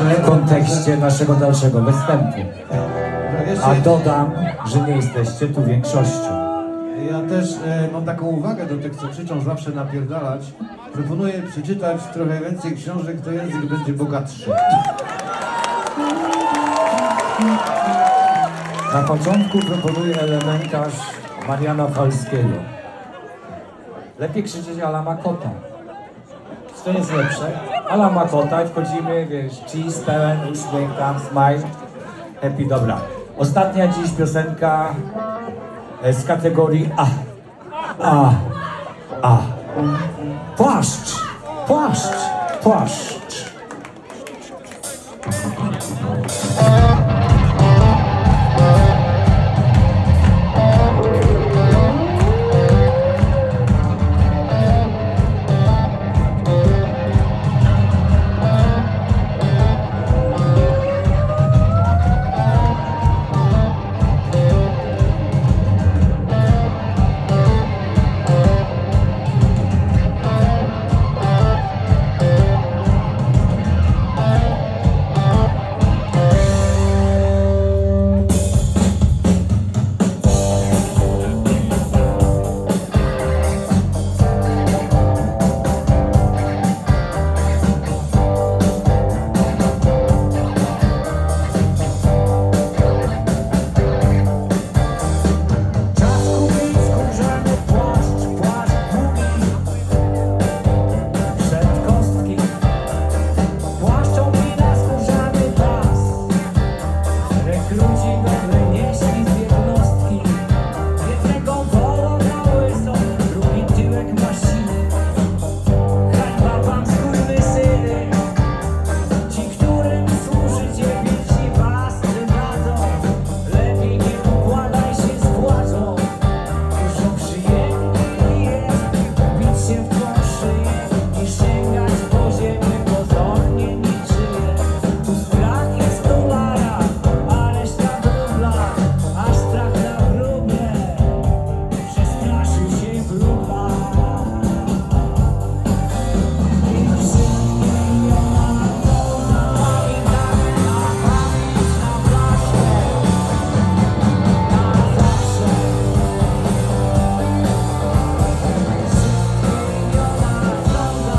w kontekście naszego dalszego występu. A dodam, że nie jesteście tu większością. Ja też e, mam taką uwagę do tych, co krzyczą zawsze napierdalać. Proponuję przeczytać trochę więcej książek, to język będzie bogatszy. Na początku proponuję elementarz Mariana Falskiego. Lepiej krzyczeć Ala Makota. Co jest lepsze? Ala Makota i wchodzimy, wiesz, cheese, pełen, uśmiech, tam, smile. Happy, dobra. Ostatnia dziś piosenka e, z kategorii A. A. A. Płaszcz. Płaszcz. Płaszcz.